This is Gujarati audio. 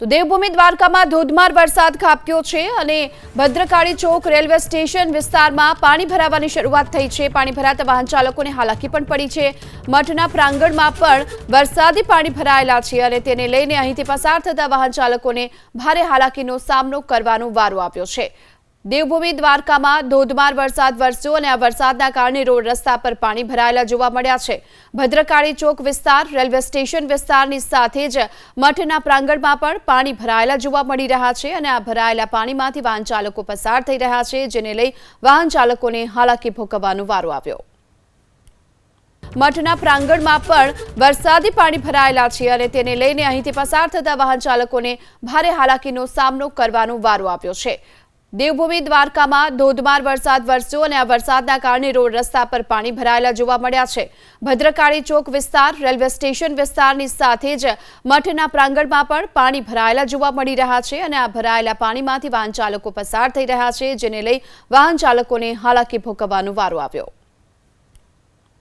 તો દેવભૂમિ દ્વારકામાં ધોધમાર વરસાદ ખાબક્યો છે અને ભદ્રકાળી ચોક રેલવે સ્ટેશન વિસ્તારમાં પાણી ભરાવાની શરૂઆત થઈ છે. પાણી ભરાતા વાહન ચાલકોને હાલાકી પણ પડી છે. મઠના પ્રાંગણમાં પણ વરસાદી પાણી ભરાયેલા છે અને તેને લઈને અહીંથી પસાર થતા વાહન ચાલકોને ભારે હાલાકીનો સામનો કરવાનો વારો આવ્યો છે. દેવભૂમિ દ્વારકામાં ધોધમાર વરસાદ વરસ્યો અને આ વરસાદના કારણે રોડ રસ્તા પર પાણી ભરાયેલા જોવા મળ્યા છે. ભદ્રકાળી ચોક વિસ્તાર, રેલવે સ્ટેશન વિસ્તારની સાથે જ મઠના પ્રાંગણમાં પણ પાણી ભરાયેલા જોવા મળી રહ્યા છે અને આ ભરાયેલા પાણીમાંથી વાહન ચાલકો પસાર થઈ રહ્યા છે, જેને લઈ વાહન ચાલકોને હાલાકી ભોગવવાનો વારો આવ્યો. મઠના પ્રાંગણમાં પણ વરસાદી પાણી ભરાયેલા છે અને તેને લઈને અહીંથી પસાર થતા વાહન ચાલકોને ભારે હાલાકીનો સામનો કરવાનો વારો આવ્યો છે. દેવભૂમિ દ્વારકામાં ધોધમાર વરસાદ વરસ્યો અને આ વરસાદના કારણે રોડ રસ્તા પર પાણી ભરાયેલા જોવા મળ્યા છે. ભદ્રકાળી ચોક વિસ્તાર, રેલવે સ્ટેશન વિસ્તારની સાથે જ મઠના પ્રાંગણમાં પણ પાણી ભરાયેલા જોવા મળી રહ્યા છે અને આ ભરાયેલા પાણીમાંથી વાહન ચાલકો પસાર થઈ રહ્યા છે, જેને લઈ વાહન ચાલકોને હાલાકી ભોગવવાનો વારો આવ્યો.